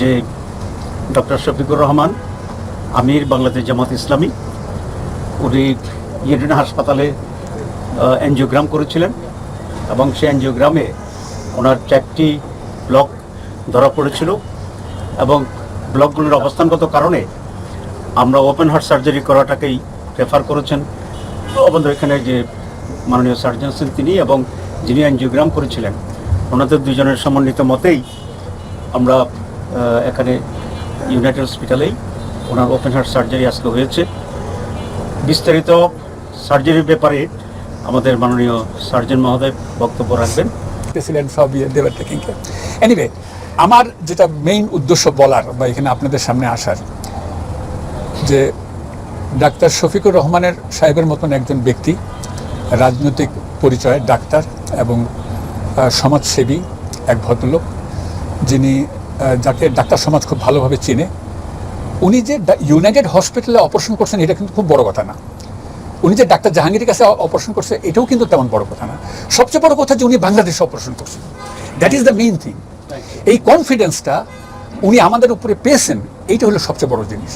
যে ডক্টর শফিকুর রহমান, আমির বাংলাদেশ জামাত ইসলামী, উনি ইয়েডেন হাসপাতালে এনজিওগ্রাম করেছিলেন এবং সেই এনজিওগ্রামে ওনার চারটি ব্লক ধরা পড়েছিল এবং ব্লকগুলোর অবস্থানগত কারণে আমরা ওপেন হার্ট সার্জারি করাটাকেই প্রেফার করেছেন। আমাদের এখানে যে মাননীয় সার্জন ছিলেন তিনি এবং যিনি এনজিওগ্রাম করেছিলেন, ওনাদের দুজনের সমন্বিত মতেই আমরা এখানে ইউনাইটেড হসপিটালেই ওনার ওপেন হার্ট সার্জারি আজকে হয়েছে। বিস্তারিত সার্জারির ব্যাপারে আমাদের মাননীয় সার্জন মহোদয় বক্তব্য রাখবেন। প্রেসিডেন্ট সব এনিওয়ে আমার যেটা মেইন উদ্দেশ্য বলার বা এখানে আপনাদের সামনে আসার, যে ডাক্তার শফিকুর রহমানের সাহেবের মতন একজন ব্যক্তি, রাজনৈতিক পরিচয়ের ডাক্তার এবং সমাজসেবী এক ভদ্রলোক, যিনি যাকে ডাক্তার সমাজ খুব ভালোভাবে চেনে উনি যে ইউনাইটেড হসপিটালে অপারেশন করছেন এটা কিন্তু খুব বড় কথা না। উনি যে ডাক্তার জাহাঙ্গীরের কাছে অপারেশন করছে এটাও কিন্তু তেমন বড় কথা না। সবচেয়ে বড় কথা যে উনি বাংলাদেশে অপারেশন করছেন। That is the main thing এই কনফিডেন্সটা উনি আমাদের উপরে পেয়েছেন এইটা হলো সবচেয়ে বড় জিনিস।